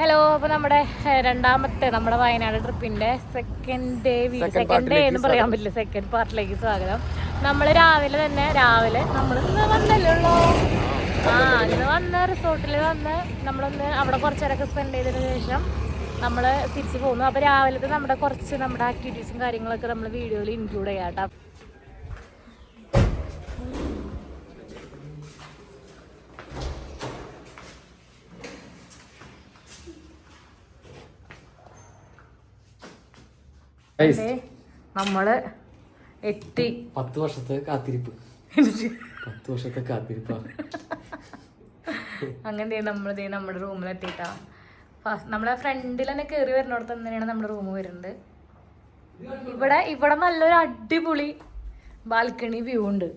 Hello അപ്പൊ നമ്മുടെ രണ്ടാമത്തെ നമ്മുടെ വയനാട് ട്രിപ്പിന്റെ സെക്കൻഡ് ഡേ സെക്കൻഡ് ഡേ എന്ന് പറയാൻ പറ്റില്ല. സെക്കൻഡ് പാർട്ടിലേക്ക് സ്വാഗതം. നമ്മൾ രാവിലെ തന്നെ രാവിലെ നമ്മൾ ഇന്ന് വന്നല്ലേ ഉള്ളൂ? ആ ഇന്ന് വന്ന് റിസോർട്ടിൽ വന്ന് നമ്മളൊന്ന് അവിടെ കുറച്ച് നേരമൊക്കെ സ്പെൻഡ് ചെയ്തതിന് ശേഷം നമ്മൾ തിരിച്ചു പോകുന്നു. അപ്പോൾ രാവിലത്തെ നമ്മുടെ കുറച്ച് നമ്മുടെ ആക്ടിവിറ്റീസും കാര്യങ്ങളൊക്കെ നമ്മൾ വീഡിയോയിൽ ഇൻക്ലൂഡ് ചെയ്യാം കേട്ടോ. നമ്മൾ എത്തി പത്ത് വർഷത്തെ കാത്തിരിപ്പ്. പത്ത് വർഷത്തെ കാത്തിരിപ്പാണ്. അങ്ങനെ ദേ നമ്മൾ ദേ നമ്മുടെ റൂമിൽ എത്തിയിട്ടാ നമ്മളെ ഫ്രണ്ടിൽ തന്നെ കയറി വരുന്നിടത്ത് തന്നെയാണ് നമ്മുടെ റൂം വരുന്നത്. ഇവിടെ ഇവിടെ നല്ലൊരു അടിപൊളി ബാൽക്കണി വ്യൂ ഉണ്ട്.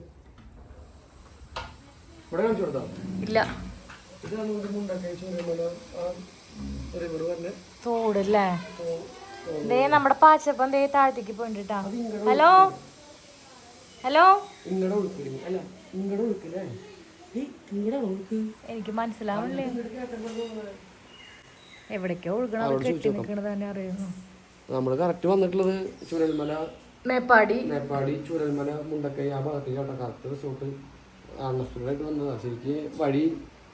ഇല്ല. തോടല്ലേ ദേ നമ്മുടെ പാച്ചപ്പം ദേ താഴത്തേക്ക് പോയിട്ടാ ഹലോ? ഹലോ? എനിക്ക് മനസ്സിലാവണില്ലേ എവിടേക്കോ ഒഴുകണത് കെട്ടി നിൽക്കണത് തന്നെ അറിയുന്നു. നമ്മൾ കറക്റ്റ് വന്നിട്ടുള്ളത് ചൂരൽമല മേപ്പാടി. മേപ്പാടി ചൂരൽമല മുണ്ടക്കൈ ആ ഭാഗത്തേക്കാണ് കറക്റ്റ് റിസോർട്ട് അൺഎക്സ്പെക്റ്റഡ് വന്നതാ. ശരിക്ക് വഴി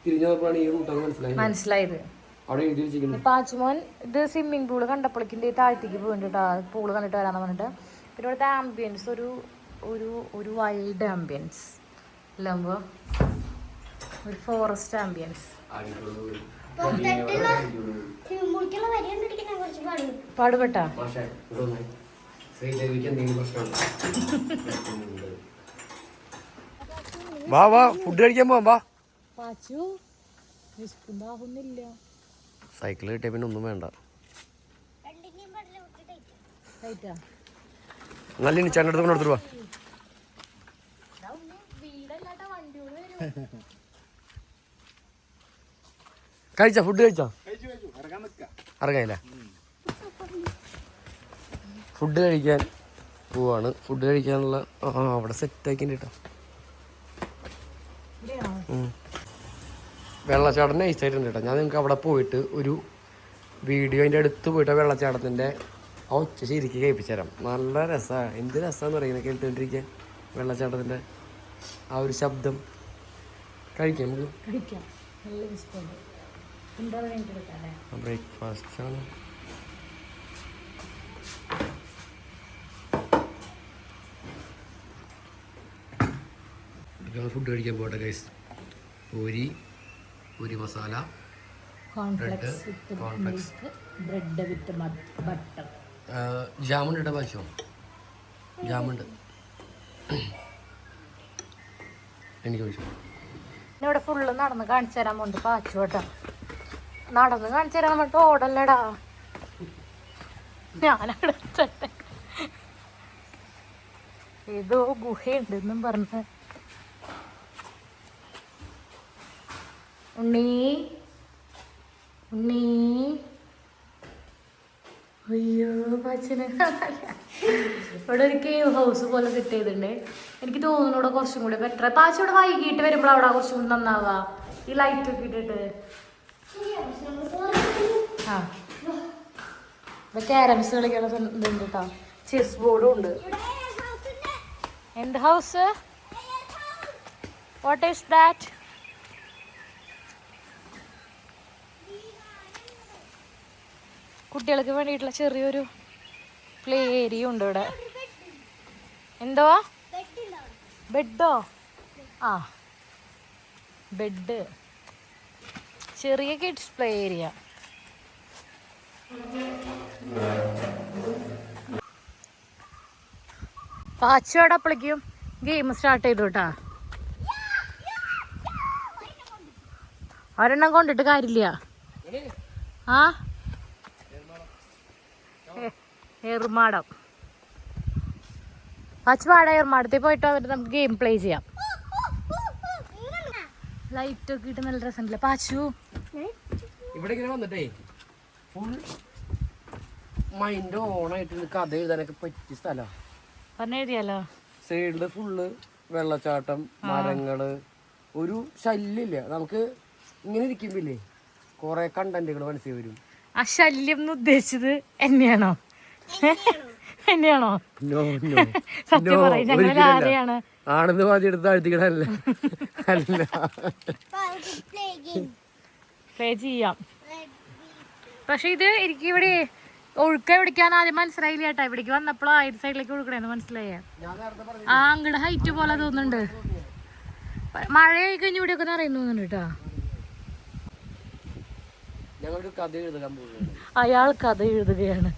തിരിഞ്ഞപ്പോഴാണ് ഈ റൂട്ടാണ് മനസ്സിലായത്. മനസ്സിലായത്. അവിടെ എഴുതി പാച്ചുമോൻ ഇത് സ്വിമ്മിംഗ് പൂൾ കണ്ടപ്പോഴേക്കും താഴ്ത്തേക്ക് താഴത്തേക്ക് പോയിട്ടാ പൂൾ കണ്ടിട്ട് വരാന്ന് പറഞ്ഞിട്ട്. പിന്നെ ഇവിടുത്തെ ആംബിയൻസ് ഒരു ഒരു ഒരു വൈൽഡ് ആംബിയൻസ് ഒരു ഫോറസ്റ്റ് ആംബിയൻസ് പാടുപെട്ടാ? വാ വാ ഫുഡ് കഴിക്കാൻ പോവാം വാ. പാച്ചു വിശക്കുണ്ടാകുന്നില്ല സൈക്കിൾ കിട്ടിയ പിന്നെ ഒന്നും വേണ്ട. നല്ല ഇനി ചേട്ടന്റെ അടുത്ത് എടുത്തിട്ട് കഴിച്ച? ഫുഡ് കഴിച്ചാ? ഇറങ്ങായില്ലേ ഫുഡ് കഴിക്കാൻ പോവാണ്. ഫുഡ് കഴിക്കാനുള്ള ആ അവിടെ സെറ്റ് ആക്കി കേട്ടോ വെള്ളച്ചാട്ടം നൈസ് ആയിട്ടുണ്ട് കേട്ടോ ഞാൻ നിങ്ങൾക്ക് അവിടെ പോയിട്ട് ഒരു വീഡിയോ അതിന്റെ അടുത്ത് പോയിട്ട് ആ വെള്ളച്ചാട്ടത്തിന്റെ ആ ഒച്ച ശരിക്ക് കേൾപ്പിച്ചു തരാം നല്ല രസമാണ് എന്ത് രസമാണെന്ന് പറയുന്നത് കേട്ടുകൊണ്ടിരിക്കാൻ വെള്ളച്ചാട്ടത്തിന്റെ ആ ഒരു ശബ്ദം. കഴിക്കാം നമുക്ക്. കഴിക്കാം. ബ്രേക്ക്ഫാസ്റ്റ് ആണ്. ഫുഡ് കഴിക്കാൻ പോട്ടെ guys puri puri masala cornflakes bread with butter. ജാമുണ്ട് ഇട്ട പാശോ ജാമുണ്ട് എനിക്ക് ചോദിച്ചു? ഇവിടെ ഫുള്ള് നടന്ന് കാണിച്ചു തരാൻ പോണ്ട് പാച്ചു കേട്ടോ. നടന്ന് കാണിച്ചു തരാൻ വേണ്ടി ഓടല്ലടാ. ഞാനവിടെ ഏതോ ഏതോ ഗുഹയുണ്ടെന്നും പറഞ്ഞ്. ഉണ്ണി. ഉണ്ണി. അയ്യോ പച്ചന. ഇവിടെ ഒരു കേവ് ഹൗസ് പോലെ സെറ്റ് ചെയ്തിട്ടുണ്ട്. എനിക്ക് തോന്നുന്നു ഇവിടെ കുറച്ചും കൂടി ബെറ്റർ പാച്ച ഇവിടെ വൈകിട്ട് വരുമ്പോൾ അവിടെ കുറച്ചും കൂടി നന്നാവുക ഈ ലൈറ്റ് ഒക്കെ ഇട്ടിട്ട്. ആ. ഇവിടെ ക്യാരംസ് കളിക്കാനുള്ള ഇതുണ്ട് കേട്ടോ ചെസ് ബോർഡും ഉണ്ട്. എന്ത് ഹൗസ് വാട്ട് ഈസ് ദാറ്റ് കുട്ടികൾക്ക് വേണ്ടിയിട്ടുള്ള ചെറിയൊരു പ്ലേ ഏരിയ ഉണ്ട് ഇവിടെ. എന്തോ? ബെഡോ? ആ. ബെഡ്. ചെറിയ കിഡ്സ് പ്ലേ ഏരിയ പാച്ചോടെ അപ്പോഴേക്കും ഗെയിം സ്റ്റാർട്ട് ചെയ്തു കേട്ടാ. ഒരെണ്ണം കൊണ്ടിട്ട് കാര്യമില്ല. ആ? എ- പച്ചപാട എറുമാടത്തിൽ പോയിട്ട് വന്നിട്ട് നമുക്ക് ഗെയിം പ്ലേ ചെയ്യാം. ലൈറ്റ് ഒക്കെ ഇട്ട് നല്ല രസമുണ്ടല്ലേ. പാച്ചു ഇവിടെ ഇങ്ങനെ വന്നിട്ടേ ഫുൾ മൈൻഡ് ഓണായിട്ട് കഥ എഴുതാനൊക്കെ പറ്റിയ പറഞ്ഞ പറഞ്ഞെഴുതിയാലോ സൈഡിൽ ഫുള്ള് വെള്ളച്ചാട്ടം മരങ്ങൾ ഒരു ശല്യമില്ല. നമുക്ക് ഇങ്ങനെ ഇരിക്കുമ്പില്ലേ കുറെ കണ്ടന്റുകൾ മനസ്സിൽ വരും. ആ ശല്യം എന്ന് ഉദ്ദേശിച്ചത് എന്നെയാണോ? എന്നെയാണോ? നോ നോ സത്യം പറയും ഞങ്ങൾ ആരെയാണ്? ആണെന്ന് പാതി എടുത്ത് അഴുത്തിക്കടല്ല അല്ല. പ്ലേ ചെയ്യാം. പക്ഷെ ഇത് എനിക്ക് ഇവിടെ ഒഴുക്ക പിടിക്കാൻ ആദ്യം മനസ്സിലായില്ല ചേട്ടാ ഇവിടേക്ക് വന്നപ്പോൾ ആയത് സൈഡിലേക്ക് ഒഴുക്കണേന്ന് മനസ്സിലായേ. ആ അങ്ങടെ ഹൈറ്റ് പോലെ തോന്നുന്നുണ്ട്. മഴ മഴയായി കഴിഞ്ഞ് ഇവിടെയൊക്കെ നിറയുന്നു തോന്നുന്നുണ്ട് കേട്ടോ. കഥ എഴുതാൻ പോകുന്നത് അയാൾ കഥ എഴുതുകയാണ്.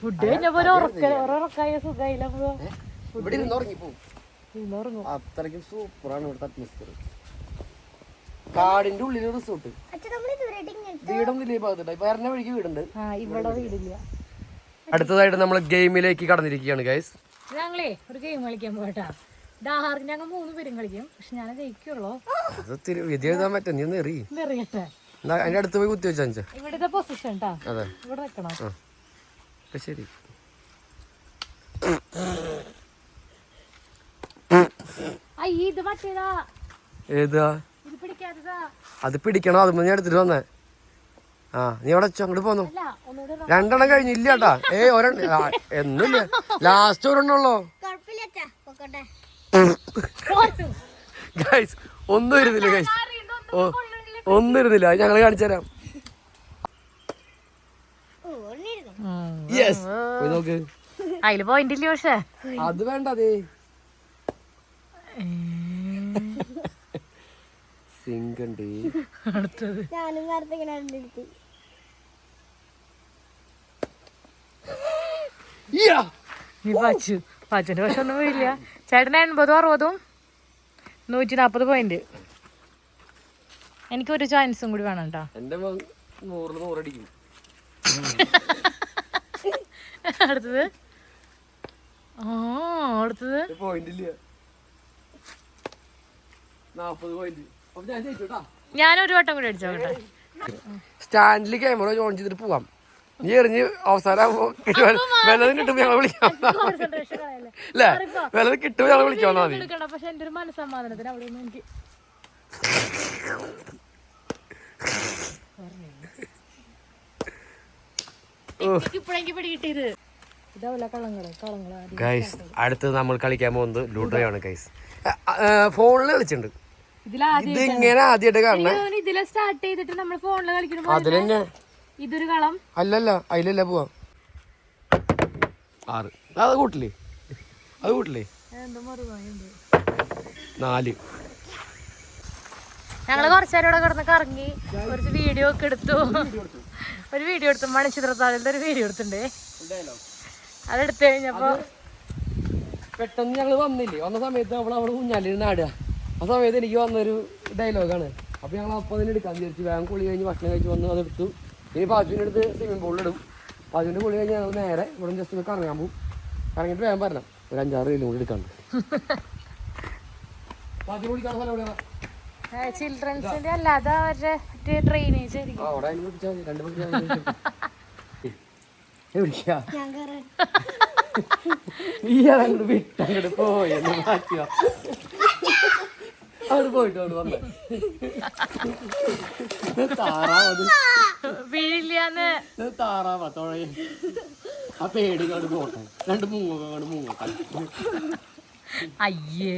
ഫുഡ് കഴിഞ്ഞപ്പോ ഉറക്കായ സുഖമായില്ല ഇവിടെ ഇരുന്ന് ഉറങ്ങിപ്പോവും അത്രയ്ക്കും സൂപ്പറാണ് ഇവിടുത്തെ അറ്റ്മോസ്ഫിയർ കാടിന്റെ ഉള്ളിൽ റിസോർട്ട് വീടൊന്നും ഇല്ലേ ഭാഗത്തുണ്ട്. ഇപ്പൊ ഇറങ്ങ വഴിക്ക് വീടുണ്ട്. ആ ഇവിടെ വീടില്ല. അടുത്തതായിട്ട് നമ്മൾ ഗെയിമിലേക്ക് കടന്നിരിക്കുകയാണ് ഗൈസ് ഞങ്ങളേ ഒരു ഗെയിം കളിക്കാൻ പോകട്ടാ. ഡാഹാർക്ക് ഞങ്ങൾ മൂന്ന് പേരും കളിക്കും. പക്ഷെ ഞാൻ ജയിക്കുള്ളൂ. വിധി എഴുതാൻ പറ്റും. നീ ഒന്ന് എറിയട്ടെ. അതിന്റെ അടുത്ത് പോയി കുത്തി വെച്ചാ ഇവിടുത്തെ പൊസിഷൻ ട്ടാ. അതെ. ഇവിടെ വെക്കണം. ആ ഇപ്പൊ ശരി ഏതാ? അത് പിടിക്കണം? അത് ഞാൻ എടുത്തിട്ട് വന്നേ. ആ നീ അവിടെ വെച്ചോ അങ്ങോട്ട് പോന്നു. അല്ല ഒന്നൂടെ ഒന്ന് രണ്ടെണ്ണം കഴിഞ്ഞു ഇല്ല കേട്ടാ ഏ ഒരെണ്ണം എന്നില്ല. ലാസ്റ്റ് ഒരെണ്ണുള്ളോ. ഗൈസ് ഒന്നും ഇരുന്നില്ല ഗൈസ് ഓ ഒന്നും ഇരുന്നില്ല ഞങ്ങൾ കാണിച്ചു തരാം യെസ് പോയി നോക്ക് അതിൽ പോയിന്റ് ഇല്ല പക്ഷെ? അത് വേണ്ട അതേ സിങ്ക് ഉണ്ട് അടുത്തത്. ഞാനും നേരത്തെ ഇങ്ങനെ കണ്ടെടുത്ത് നീ പാച്ചു പാച്ചുന്റെ പക്ഷെ ഒന്നും പോയില്ല ചേട്ടന് എൺപതും അറുപതും നൂറ്റി നാപ്പത് പോയിന്റ് എനിക്ക് ഒരു ചാൻസും കൂടി വേണം കേട്ടോ എന്റെ നൂറിൽ നൂറടിക്കും. അടുത്തത്. ആ അടുത്തത്. പോയിന്റ് ഇല്ല. നാപ്പത് പോയിന്റ് അപ്പൊ ഞാൻ ഒരു ഞാനൊരു വട്ടം കൂടി അടിച്ചോട്ടെ സ്റ്റാൻഡിൽ ക്യാമറ ഓൺ ചെയ്തിട്ട് പോവാം. നീ എറിഞ്ഞ് അവസാനം വെല്ലതും കിട്ടുമ്പോ ഞങ്ങളെ വിളിക്കാം. അല്ലേ വെല്ലത് കിട്ടുമ്പോ ഞങ്ങളെ വിളിക്കാൻ മതി. എടുക്കണം പക്ഷെ എന്റെ ഒരു മനസ്സമാധാനത്തിന് അവിടെ ഒന്നും എനിക്ക് ഗൈസ് അടുത്ത് നമ്മൾ കളിക്കാൻ പോകുന്നത് ലൂഡോയാണ് ഗൈസ് ഫോണിൽ കളിച്ചിട്ടുണ്ട്. ഇതിങ്ങനെ ആദ്യമായിട്ട് കാണണേ. ഇതിലെ സ്റ്റാർട്ട് ചെയ്തിട്ട് നമ്മൾ ഫോണിൽ കളിക്കണം അതിൽ ഇതൊരു കളം. അല്ലല്ല അതിലല്ല പോവാ. ആറ്. അത് കൂട്ടില്ലേ? അത് കൂട്ടില്ലേ? നാല്. ഞങ്ങൾ കുറച്ചേരം ഇവിടെ കിടന്ന് കറങ്ങി കുറച്ച് വീഡിയോ ഒക്കെ എടുത്തു. ഒരു വീഡിയോ എടുത്തു. മണിച്ചിത്രത്താലിന്റെ ഒരു വീഡിയോ എടുത്തിട്ടുണ്ട്. അതെടുത്തു കഴിഞ്ഞപ്പോ പെട്ടെന്ന് ഞങ്ങൾ വന്നില്ലേ? വന്ന സമയത്ത് നമ്മൾ അവിടെ കുഞ്ഞാലിരുന്ന് ആടുക. ആ സമയത്ത് എനിക്ക് വന്നൊരു ഡയലോഗാണ് അപ്പൊ ഞങ്ങൾ അപ്പം തന്നെ എടുക്കാൻ വിചാരിച്ചു. വേഗം കുളി കഴിഞ്ഞ് ഭക്ഷണം കഴിച്ച് വന്ന് അതെടുത്തു ഇനി പാച്ചുവിന്റെ അടുത്ത് സ്വിമ്മിംഗ് പൂളിലിടും പാച്ചുവിന്റെ കുളി കഴിഞ്ഞ് ഞങ്ങൾ നേരെ ഇവിടെ ജസ്റ്റ് ഒന്ന് കറങ്ങാൻ പോകും കറങ്ങിയിട്ട് വേഗം വരണം. ഒരു അഞ്ചാറ് കിലോ കൂടി എടുക്കാണ്ട്. പാച്ചു കുളിക്കാൻ സ്ഥലം എവിടെയാണ്? ചിൽഡ്രൻസിന്റെ അല്ലാതെ അവരുടെ ഡ്രെയിനേജ് പോയെന്ന് മാറ്റുക അവിടെ പോയിട്ട് അവിടെ വന്നേ. താറാവത് വീഴില്ലാന്ന്. താറാവാ തുഴയ. ആ പേടി കണ്ട് പോട്ടെ. രണ്ട് കണ്ട് അയ്യേ.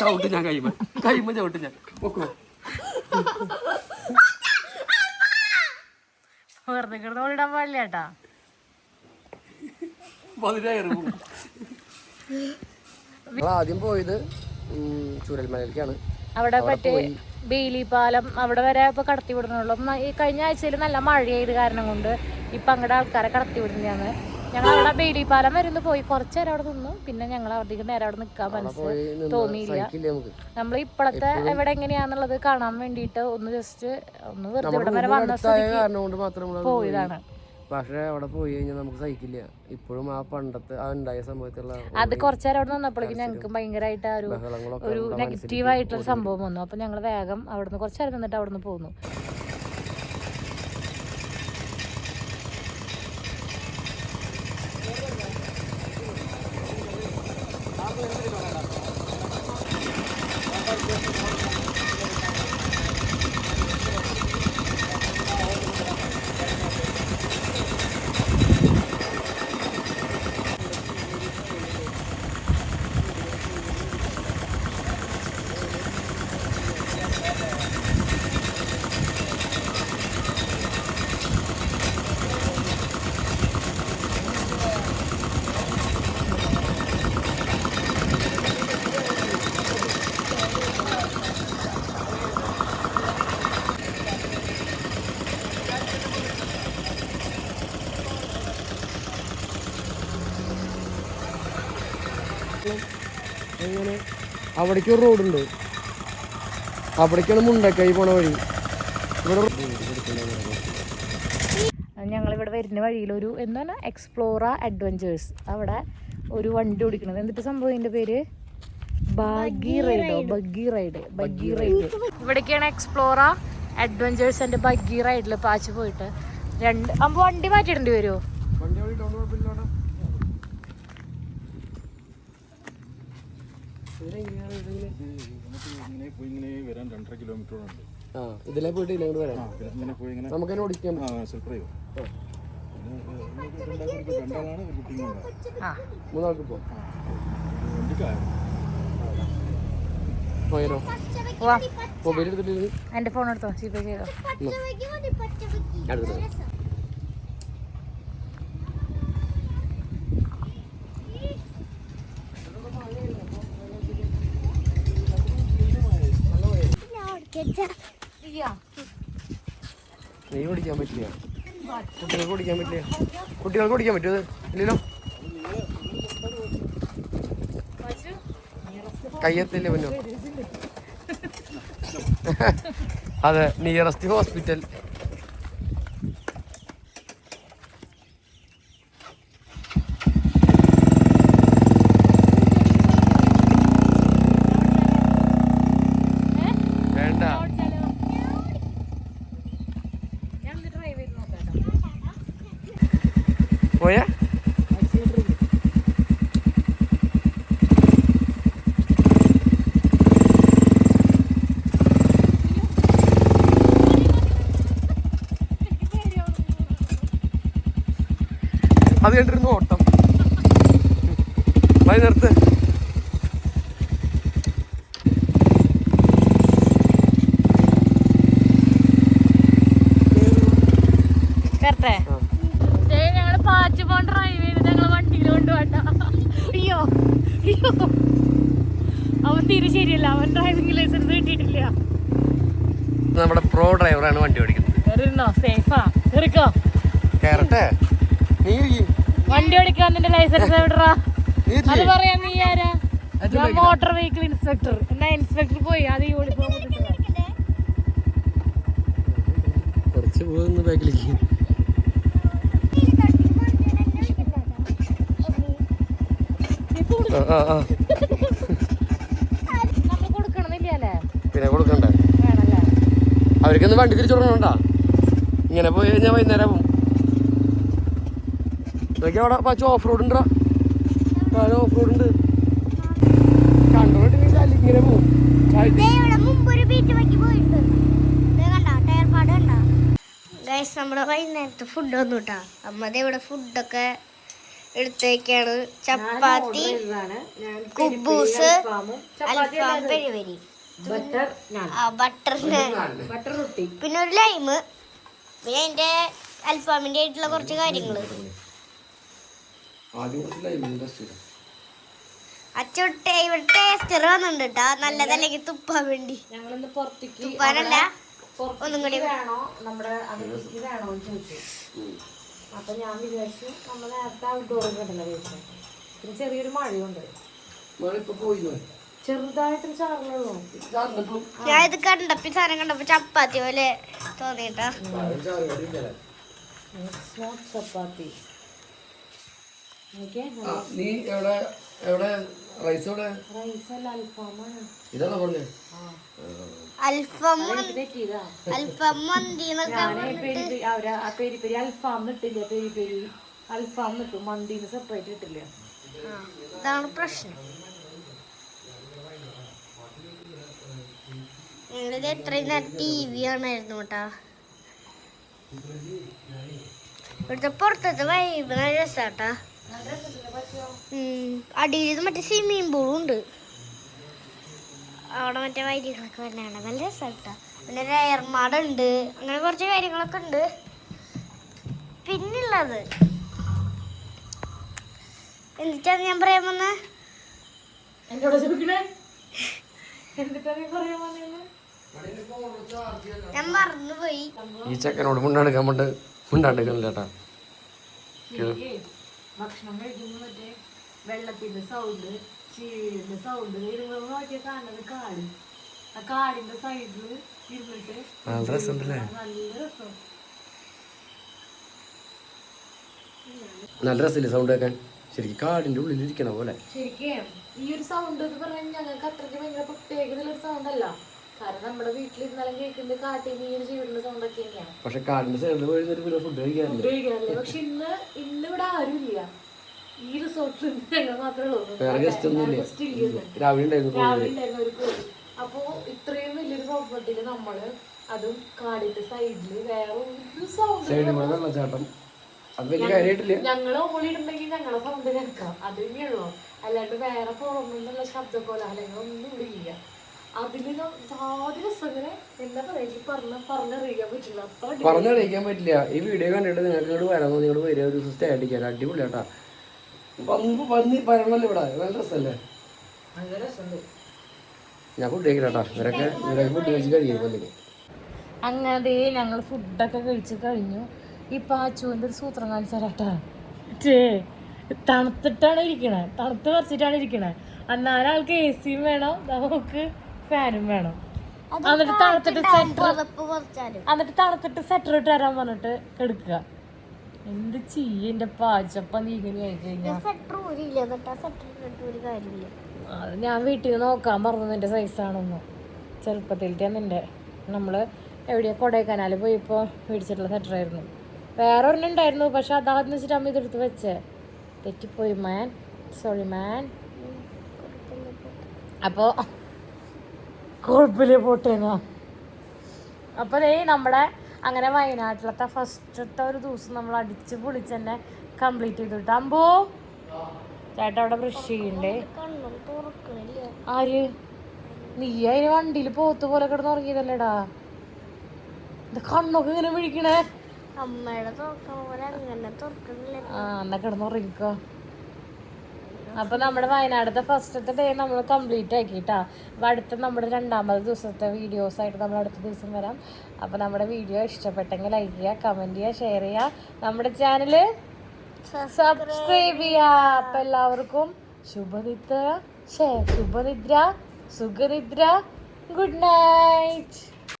ചവിട്ട് ഞാൻ കൈമ കൈമ ചവിട്ടും ഞാൻ. നോക്കോ വെറുതെ കിടന്ന് ഓടിടാൻ പാടില്ല ചേട്ടാ ആദ്യം പോയത് ചൂരൽമലയിലേക്കാണ്. അവിടെ മറ്റേ ബെയിലി പാലം അവിടെ വരെ ഇപ്പൊ കടത്തി വിടുന്നുള്ളൂ ഈ കഴിഞ്ഞ ആഴ്ചയിൽ നല്ല മഴയായത് കാരണം കൊണ്ട് ഇപ്പൊ അങ്ങടെ ആൾക്കാരെ കടത്തി വിടുന്നതാണ് ഞങ്ങൾ അവിടെ ബേലിപ്പാലം പാലം വരുന്നു. പോയി കുറച്ച് നേരം അവിടെ നിന്നു. പിന്നെ ഞങ്ങൾ അധികം നേരം അവിടെ നിൽക്കാൻ മനസ്സ് തോന്നിയില്ല. നമ്മൾ ഇപ്പോഴത്തെ എവിടെ എങ്ങനെയാന്നുള്ളത് കാണാൻ വേണ്ടിയിട്ട് ഒന്ന് ജസ്റ്റ് ഒന്ന് വെറുതെ ഇവിടെ വരെ വന്ന പോയതാണ്. പക്ഷെ അവിടെ പോയി കഴിഞ്ഞാൽ നമുക്ക് സഹിക്കില്ല. ഇപ്പോഴും ആ പണ്ടത്തെ ആ ഉണ്ടായ സമയത്തുള്ള അത് കുറച്ചു നേരം അവിടെ നിന്നപ്പോഴേക്കും ഞങ്ങൾക്ക് ഭയങ്കരമായിട്ട് ആ ഒരു ഒരു നെഗറ്റീവ് ആയിട്ടുള്ള സംഭവം വന്നു. അപ്പൊ ഞങ്ങൾ വേഗം അവിടുന്ന് കുറച്ചു നേരം നിന്നിട്ട് അവിടെ നിന്ന് പോന്നു. അവിടേക്ക് ഒരു റോഡുണ്ട്. അവിടേക്കാണ് മുണ്ടക്കായി പോണ വഴി. ഇവിടെ ഞങ്ങൾ ഇവിടെ വരുന്ന വഴിയിൽ ഒരു എന്താണ്? എക്സ്പ്ലോറ അഡ്വഞ്ചേഴ്സ് അവിടെ ഒരു വണ്ടി ഓടിക്കണത്. എന്നിട്ട് സംഭവം ഇതിന്റെ പേര്? Buggy ride buggy ride buggy ride ഇവിടേക്കാണ് Explora adventures എന്റെ ബഗ്ഗി റൈഡിൽ പാച്ച് പോയിട്ട്. രണ്ട് അമ്പ് വണ്ടി മാറ്റിയിടേണ്ടി വരുമോ വണ്ടി അവിടെ ഇട്ടോണ്ട് കുഴപ്പമില്ലടാ. ഇതെങ്ങനെയാണ് ഇതിങ്ങനെ? ഇങ്ങനെ പോയി ഇങ്ങനെ വരാൻ രണ്ടര ആ ഇതിലെ പോയിട്ട് ഇങ്ങോട്ട് വരാം. ഇങ്ങനെ പോയി ഇങ്ങനെ നമുക്ക് തന്നെ ഓടിക്കാൻ സെൽഫ് ഡ്രൈവ് രണ്ടാളാണ് മൂന്നാൾക്ക് പോ. വണ്ടിക്കായിരുന്നു പോയാലോ വാ. മൊബൈൽ എടുത്തിട്ട് എന്റെ ഫോൺ എടുത്തോ? ജിപേ ചെയ്തോ അടുത്തത് ഞാൻ ഓടിക്കച്ചാ നീ ഓടിക്കാൻ പറ്റില്ല. കുട്ടികൾക്ക് ഓടിക്കാൻ പറ്റില്ല. കുട്ടികൾക്ക് ഓടിക്കാൻ പറ്റുമോ? ഇല്ലല്ലോ. കയ്യത്തില്ല പിന്നോ. അതെ നിയറസ്റ്റ് ഹോസ്പിറ്റൽ വേണ്ട പോയാ അത് കണ്ടിരുന്നു ഓട്ടം വൈ നിർത്ത് കറക്റ്റേ ഞങ്ങൾ പാച്ച് പോൺ ഡ്രൈവ് ചെയ്ത് ഞങ്ങൾ വണ്ടിയിൽ കൊണ്ടുപോട്ട അയ്യോ അയ്യോ അവൻ തീരെ ശരിയല്ല അവൻ കണ്ടിരുന്നു ഓട്ടം. വൈകുന്നേരത്ത് നമ്മുടെ പ്രോ ഡ്രൈവറാണ് വണ്ടി ഓടിക്കുന്നത്. കേറട്ടെ? നീ ഇരിക്ക്. വണ്ടി ഓടിക്കാൻ നിന്റെ ലൈസൻസ് എവിടാ നീ അത്. പറയാൻ നീ ആരാ? ഞാൻ മോട്ടോർ വെഹിക്കിൾ ഇൻസ്പെക്ടർ എന്നാ ഇൻസ്പെക്ടർ പോയി? അത് യൂണിഫോം കുറച്ച് പോകുന്നു ബാക്കിലേക്ക്. ആ, ആ, ആ. നമ്മൾ കൊടുക്കണമെന്നില്ല അല്ലേ? പിന്നെ കൊടുക്കണ്ടേ. അവർക്കൊന്ന് വണ്ടി തിരിച്ചു തുടങ്ങണ്ട ഇങ്ങനെ പോയി കഴിഞ്ഞാൽ വൈകുന്നേരം ഇതൊക്കെ അവിടെ പച്ച ഓഫ് റോഡ് ഉണ്ടാ ഓഫ് റോഡ് ഉണ്ട് കണ്ടോണ്ടിങ്ങനെ ഇങ്ങനെ ഗൈസ് നമ്മുടെ വൈകുന്നേരത്തെ ഫുഡ് വന്നു കേട്ടോ അമ്മ ദേ ഇവിടെ ഫുഡൊക്കെ എടുത്തേക്കാണ്. ചപ്പാത്തി കുബൂസ് അൽഫാം പെരുവരി ബട്ടർ ബട്ടർ റൊട്ടി. പിന്നെ ഒരു ലൈമ് പിന്നെ അതിന്റെ അൽഫാമിന്റെ ആയിട്ടുള്ള കുറച്ച് കാര്യങ്ങൾ ആദ്യം കുറച്ച് ലൈമിന് ടെസ്റ്റ് ചെയ്താ അച്ചോട്ടെ ഇവിടുത്തെ ടേസ്റ്റർ വന്നിട്ടുണ്ട് കേട്ടോ നല്ലതല്ലെങ്കിൽ തുപ്പാൻ വേണ്ടി. ഞങ്ങളിന്ന് പുറത്തേക്ക് തുപ്പാനല്ല? ഒന്നും കൂടി വേണോ? നമ്മുടെ വേണോ എന്ന് ചോദിച്ചു. അപ്പൊ ഞാൻ വിചാരിച്ചു നമ്മൾ നേരത്തെ വിചാരിച്ചു പിന്നെ ചെറിയൊരു മഴയുണ്ട്. ചെറുതായിട്ട് ചാറുള്ളൂ ഞാൻ ഇത് കണ്ടപ്പോ ഈ സാധനം കണ്ടപ്പോ ചപ്പാത്തി പോലെ തോന്നിട്ടാ ചപ്പാത്തി. നീ എവിടെ എവിടെ റൈസ് എവിടെ? ഇതാണോ പറഞ്ഞത് അൽഫം അൽഫം പെരി പെരി അൽഫാം പെരി പെരി അൽഫാം മന്തിന്ന് സെപ്പറേറ്റ് കിട്ടില്ല പ്രശ്നം. ഞങ്ങളിത് എത്രയും നേരം ടി വി ആണായിരുന്നു കേട്ടാ ഇവിടുത്തെ പുറത്തത്തെ വൈബ് നല്ല രസാട്ടാ അടിയിൽ മറ്റേ സ്വിമ്മിങ് പൂളും ഉണ്ട്. അവിടെ മറ്റേ വൈദ്യുതികളൊക്കെ വരുന്നതാണ് നല്ല രസമായിട്ടാ. പിന്നെ ഒരു എയർമാടുണ്ട് അങ്ങനെ കുറച്ച് കാര്യങ്ങളൊക്കെ ഉണ്ട്. പിന്നുള്ളത് എന്നിട്ടാണ് ഞാൻ പറയാൻ വന്ന? ഞാൻ മറന്നുപോയി. ഈ ചെക്കനോട് മുണ്ടാണ് കൊണ്ട് മുണ്ടാണ്ടിക്കണില്ല ചേട്ടാ എനിക്ക് ഭക്ഷണം കഴിക്കുമ്പോൾ മറ്റേ വെള്ളത്തിന്റെ സൗണ്ട് ചീന്റെ സൗണ്ട് നോക്കിയ കാണുന്നത് കാട്. ആ കാടിന്റെ സൈഡിൽ ഇരുന്നിട്ട് നല്ല രസമുണ്ടല്ലേ? നല്ല രസം. നല്ല രസമില്ലേ സൗണ്ട് കേൾക്കാൻ ശരിക്കും കാടിന്റെ ഉള്ളിൽ ഇരിക്കണ പോലെ. ശരിക്കും ഈ ഒരു സൗണ്ട് എന്ന് പറഞ്ഞാൽ ഞങ്ങൾക്ക് അത്രയ്ക്ക് ഭയങ്കര പ്രത്യേകതയുള്ള സൗണ്ട് അല്ല. കാരണം നമ്മുടെ വീട്ടിലിരുന്നാലും കേൾക്കുന്നത് കാട്ടിൽ ഈ ഒരു ജീവിതത്തിന്റെ സൗണ്ട് ഒക്കെ തന്നെയാണ് പക്ഷെ കാടിന്റെ സൈഡിൽ പോയി കിലോ ഫുഡ് കഴിക്കാറില്ല. ഉപയോഗിക്കാറില്ല പക്ഷെ ഇന്ന് ഇന്ന് ഇവിടെ ആരും ഇല്ല ഈ റിസോർട്ടിൽ ഞങ്ങൾ മാത്രമേ ഉള്ളൂ. വേറെ ഗസ്റ്റ് ഒന്നും ഇല്ല. Guest ഇല്ല ഇന്ന്. രാവിലെ ഉണ്ടായിരുന്നു രാവിലെ ഉണ്ടായിരുന്ന ഒരു കോഴി. അപ്പോ ഇത്രയും വലിയൊരു പ്രോപ്പർട്ടിയിൽ നമ്മൾ അതും കാടിന്റെ സൈഡിൽ വേറെ ഒരു സൗണ്ട് കൂടെ വെള്ളച്ചാട്ടം അത് വലിയ കാര്യമായിട്ടില്ല ഞങ്ങൾ സൗണ്ട് കേൾക്കാം. അത് തന്നെയുള്ളൂ അല്ലാണ്ട് വേറെ പുറമെന്നുള്ള ശബ്ദ കോലാഹലങ്ങളൊന്നും ഇവിടെ ഇല്ല. അതിൽ എന്താ പറയാ? എനിക്ക് പറഞ്ഞ പറഞ്ഞറിയിക്കാൻ പറ്റില്ല. പറഞ്ഞറിയിക്കാൻ പറ്റില്ല. ഈ വീഡിയോ കണ്ടിട്ട് നിങ്ങൾക്ക് ഇങ്ങോട്ട് വരാൻ നിങ്ങൾ വരിക ഒരു ദിവസം സ്റ്റേ അടിക്കാൻ അടിപൊളി കേട്ടാ വന്ന് വന്ന് പറയണല്ലോ ഇവിടെ. നല്ല രസമല്ലേ ഞാൻ ഫുഡ് കഴിക്കട്ടാ ഇവരൊക്കെ ഇവരൊക്കെ ഫുഡ് കഴിച്ച് കഴിയുമ്പോൾ അങ്ങനെ ഞങ്ങൾ ഫുഡൊക്കെ കഴിച്ച് കഴിഞ്ഞു. ഈ പാച്ചുവിന്റെ ഒരു സൂത്രം കാണിച്ചാലാട്ടാ. ചേ തണുത്തിട്ടാണ് ഇരിക്കണേ. തണുത്ത് പറിച്ചിട്ടാണ് ഇരിക്കണേ. എന്നാലും ആൾക്ക് എ സിയും വേണം നമുക്ക് ഫാനും വേണം. എന്നിട്ട് തണുത്തിട്ട് സെറ്റർ എന്നിട്ട് തണുത്തിട്ട് സെറ്റർ ഇട്ട് തരാൻ പറഞ്ഞിട്ട് എടുക്കുക എന്ത് ചെയ്യ എന്റെ നീ ഇങ്ങനെ ആയി കഴിഞ്ഞാൽ അത് ഞാൻ വീട്ടിൽ നിന്ന് നോക്കാൻ പറഞ്ഞു നിന്റെ സൈസാണെന്ന് ചെറുപ്പത്തിലത്തെ നിന്റെ. നമ്മൾ എവിടെയാ കൊടൈക്കനാല് പോയിപ്പോ മേടിച്ചിട്ടുള്ള സെറ്റർ ആയിരുന്നു വേറെ ഒരെണ്ണം ഉണ്ടായിരുന്നു. പക്ഷെ അതാന്ന് വെച്ചിട്ട് അമ്മ ഇതെടുത്ത് വെച്ചേ. തെറ്റിപ്പോയി മാൻ സോറി മാൻ അപ്പോ കുഴപ്പമില്ല പോട്ടേന്നാ അപ്പോൾ ദേ നമ്മുടെ അങ്ങനെ വയനാട്ടിലത്തെ ഫസ്റ്റത്തെ ഒരു ദിവസം നമ്മൾ അടിച്ച് പൊളിച്ച് തന്നെ കംപ്ലീറ്റ് ചെയ്ത് അമ്പോ? ചേട്ടാ അവിടെ ബ്രഷ് ചെയ്യണ്ടേ. കണ്ണും തുറക്കണില്ല. ആര്? നീ അതിന് വണ്ടിയിൽ പോത്ത് പോലെ കിടന്ന് ഉറങ്ങിയതല്ലേടാ? ഇത് കണ്ണൊക്കെ ഇങ്ങനെ വിഴിക്കണേ. അമ്മയുടെ തുറക്കണ പോലെ അങ്ങനെ തുറക്കണില്ല. ആ എന്നാ കിടന്ന് ഉറങ്ങിക്കോ. അപ്പൊ നമ്മുടെ വയനാടത്തെ ഫസ്റ്റത്തെ ഡേ നമ്മൾ കംപ്ലീറ്റ് ആക്കിട്ടാ അപ്പൊ അടുത്ത നമ്മുടെ രണ്ടാമത്തെ ദിവസത്തെ വീഡിയോസ് ആയിട്ട് നമ്മൾ അടുത്ത ദിവസം വരാം. അപ്പൊ നമ്മുടെ വീഡിയോ ഇഷ്ടപ്പെട്ടെങ്കിൽ ലൈക്ക് ചെയ്യുക കമന്റ് ചെയ്യുക ഷെയർ ചെയ്യുക നമ്മുടെ ചാനൽ സബ്സ്ക്രൈബ് ചെയ്യാ. അപ്പൊ എല്ലാവർക്കും ശുഭനിദ്ര ശുഭനിദ്ര സുഖനിദ്ര. Good night